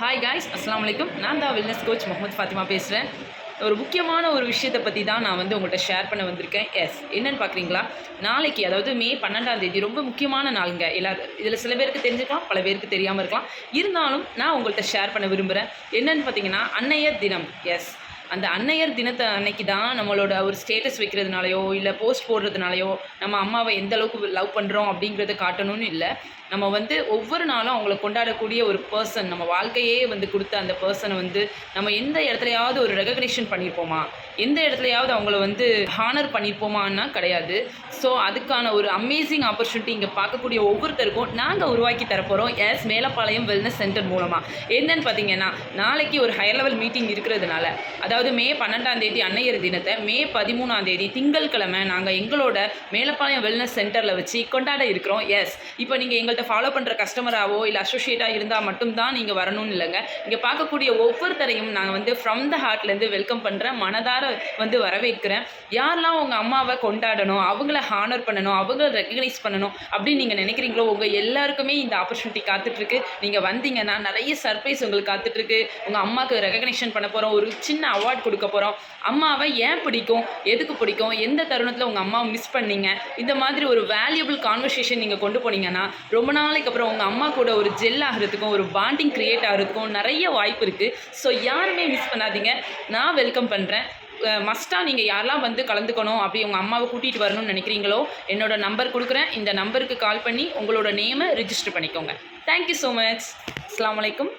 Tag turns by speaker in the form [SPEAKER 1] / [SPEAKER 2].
[SPEAKER 1] Hi guys அஸ்லாம் வலைக்கும் நான் தான் வெல்னஸ் கோச் முகமது ஃபாத்திமா பேசுகிறேன் ஒரு முக்கியமான ஒரு விஷயத்தை பற்றி தான் நான் வந்து உங்கள்கிட்ட ஷேர் பண்ண வந்திருக்கேன். எஸ் என்னென்னு பார்க்குறீங்களா நாளைக்கு அதாவது மே பன்னெண்டாம் தேதி ரொம்ப முக்கியமான நாளுங்க. எல்லாரும் இதில் சில பேருக்கு தெரிஞ்சுக்கலாம் பல பேருக்கு தெரியாமல் இருக்கலாம். இருந்தாலும் நான் உங்கள்கிட்ட ஷேர் பண்ண விரும்புகிறேன் என்னன்னு பார்த்தீங்கன்னா அன்னையர் தினம். எஸ் அந்த அன்னையர் தினத்தை அன்னைக்கு தான் நம்மளோட ஒரு ஸ்டேட்டஸ் வைக்கிறதுனாலையோ இல்லை போஸ்ட் போடுறதுனாலையோ நம்ம அம்மாவை எந்த அளவுக்கு லவ் பண்ணுறோம் அப்படிங்கிறத காட்டணும்னு இல்லை. நம்ம வந்து ஒவ்வொரு நாளும் அவங்கள கொண்டாடக்கூடிய ஒரு பர்சன் நம்ம வாழ்க்கையே வந்து கொடுத்த அந்த பர்சனை வந்து நம்ம எந்த இடத்துலையாவது ஒரு ரெகக்னிஷன் பண்ணியிருப்போமா எந்த இடத்துலையாவது அவங்கள வந்து ஹானர் பண்ணியிருப்போமான்னா கிடையாது. ஸோ அதுக்கான ஒரு அமேசிங் ஆப்பர்ச்சுனிட்டி இங்கே பார்க்கக்கூடிய ஒவ்வொருத்தருக்கும் நாங்கள் உருவாக்கி தரப்போகிறோம் எஸ் மேலப்பாளையம் வெல்னஸ் சென்டர் மூலமாக என்னன்னு பார்த்தீங்கன்னா நாளைக்கு ஒரு ஹையர் லெவல் மீட்டிங் இருக்கிறதுனால அதாவது மே பன்னெண்டாம் தேதி அன்னையர் தினத்தை மே பதிமூணாம் தேதி திங்கட்கிழமை நாங்கள் எங்களோட மேலப்பாளையம் வெல்னஸ் சென்டரில் வச்சு கொண்டாட இருக்கிறோம். எஸ் இப்போ நீங்கள் எங்கள்கிட்ட ஃபாலோ பண்ணுற கஸ்டமராகவோ இல்லை அசோசியேட்டாக இருந்தால் மட்டும்தான் நீங்கள் வரணும்னு இல்லைங்க. இங்கே பார்க்கக்கூடிய ஒவ்வொருத்தரையும் நாங்கள் வந்து ஃப்ரம் த ஹார்ட்லேருந்து வெல்கம் பண்ணுறேன் மனதார வந்து வரவேற்கிறேன். யாரெல்லாம் உங்கள் அம்மாவை கொண்டாடணும் அவங்கள ஹானர் பண்ணணும் அவங்கள ரெக்கக்னைஸ் பண்ணணும் அப்படின்னு நீங்கள் நினைக்கிறீங்களோ உங்கள் எல்லாருக்குமே இந்த ஆப்பர்ச்சுனிட்டி காத்துட்ருக்கு. நீங்கள் வந்தீங்கன்னா நிறைய சர்ப்ரைஸ் உங்களுக்கு காத்துட்ருக்கு. உங்கள் அம்மாவுக்கு ரெகக்னேஷன் பண்ண போகிறோம் ஒரு சின்ன அவார்ட் கொடுக்க போகிறோம் அம்மாவை ஏன் பிடிக்கும்? எதுக்கு பிடிக்கும்? எந்த தருணத்தில் உங்கள் அம்மாவை மிஸ் பண்ணீங்க? இந்த மாதிரி ஒரு வேல்யூபிள் கான்வர்சேஷன் நீங்கள் கொண்டு போனீங்கன்னா ரொம்ப நாளைக்கு அப்புறம் உங்கள் அம்மா கூட ஒரு ஜெல் ஆகிறதுக்கும் ஒரு பாண்டிங் க்ரியேட் ஆகிறதுக்கும் நிறைய வாய்ப்பு இருக்குது ஸோ யாருமே மிஸ் பண்ணாதீங்க. நான் வெல்கம் பண்ணுறேன் மஸ்ட்டாக நீங்கள் யாரெல்லாம் வந்து கலந்துக்கணும் அப்படி உங்கள் அம்மாவை கூட்டிகிட்டு வரணும்னு நினைக்கிறீங்களோ என்னோட நம்பர் கொடுக்குறேன். இந்த நம்பருக்கு கால் பண்ணி உங்களோட நேமை ரிஜிஸ்டர் பண்ணிக்கோங்க. தேங்க்யூ ஸோ மச் அஸ்லாம் வலைக்கம்